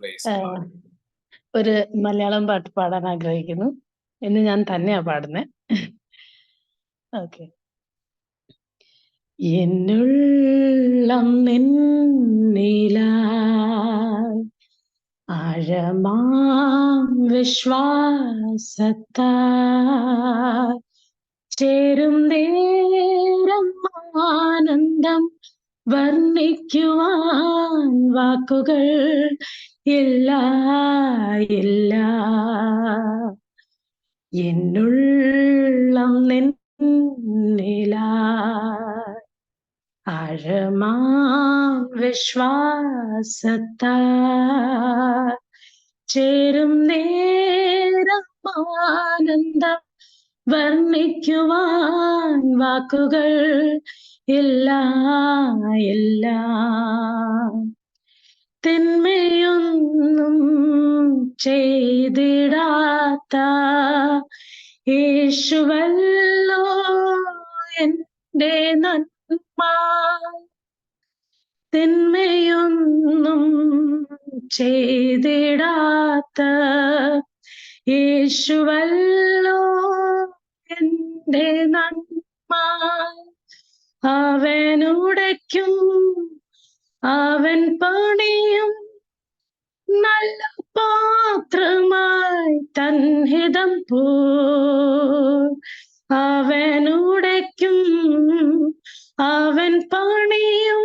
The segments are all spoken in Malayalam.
Praise ആ, ഒരു മലയാളം പാട്ട് പാടാൻ ആഗ്രഹിക്കുന്നു. എന്ന് ഞാൻ തന്നെയാ പാടുന്നേ. ഓക്കെ എന്നുള്ളം നിന്നിലായി ആഴമാം വിശ്വാസത്താ ചേരും നേരം ആനന്ദം വർണിക്കുവാൻ വാക്കുകൾ ഇല്ല ഇല്ല. എന്നുള്ളം നിന്നില്ല അഴമാ വിശ്വാസത്ത ചേരും നേരം ആനന്ദം വർണിക്കുവാൻ വാക്കുകൾ ഇല്ല ഇല്ല. തിന്മയൊന്നും ചെയ്തിടാത്ത യേശുവല്ലോ എന്റെ നന്മ. തിന്മയൊന്നും ചെയ്തിടാത്ത യേശുവല്ലോ എന്റെ നന്മ അവനുടയ്ക്കും അവൻ പണിയും നല്ല പാത്രമായി തൻഹിതം പോ അവനുടയ്ക്കും അവൻ പണിയും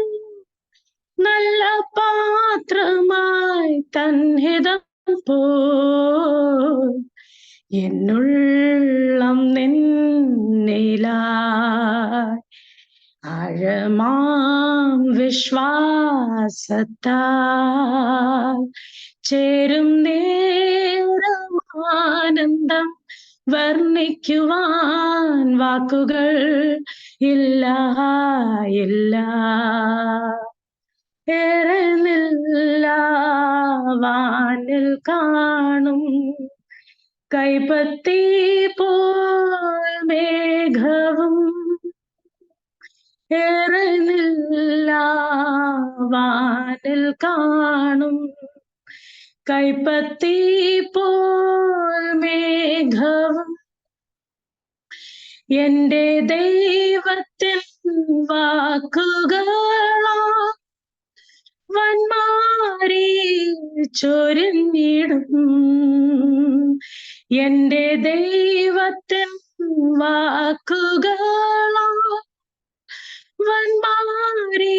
നല്ല പാത്രമായി തൻഹിതം പോ എന്നുള്ളം നിന്നിലായി. ആഴമാം വിശ്വാസത്താൽ ചേരും നേരമാനന്ദം വർണിക്കുവാൻ വാക്കുകൾ ഇല്ല ഇല്ല ഏറെ നില്ല വാനിൽ കാണും കൈപ്പത്തി പോൽ മേഘവും ഏറെ നില്ല വാനിൽ കാണും. കൈപ്പത്തി പോൽ മേഘവും എന്റെ ദൈവത്തിൻ വാക്കുക വന്മാരി ചൊരിഞ്ഞിടും. എന്റെ ദൈവത്തിൻ വാക്കുകളോ വന്മാരി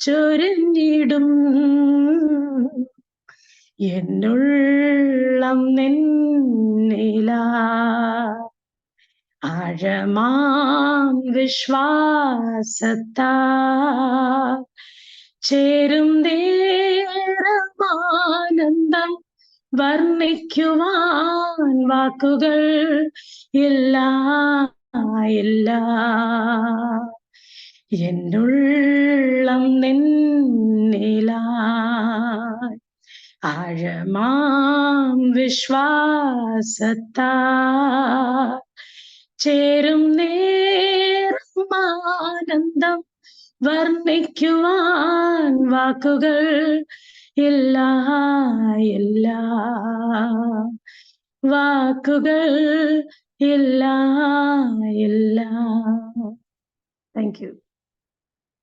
ചൊരിഞ്ഞിടും. എന്നുള്ളം നിന്നില ആഴമാം വിശ്വാസത്താ ചേരും വർണിക്കുവാൻ വാക്കുകൾ ഇല്ല ഇല്ല. എന്നുള്ളം നിന്നില. ആഴമാം വിശ്വാസത്താ. ചേരും നേരം ആനന്ദം വർണിക്കുവാൻ വാക്കുകൾ ഇല്ല ഇല്ല വാക്കുകൾ ഇല്ല ഇല്ല താങ്ക് യു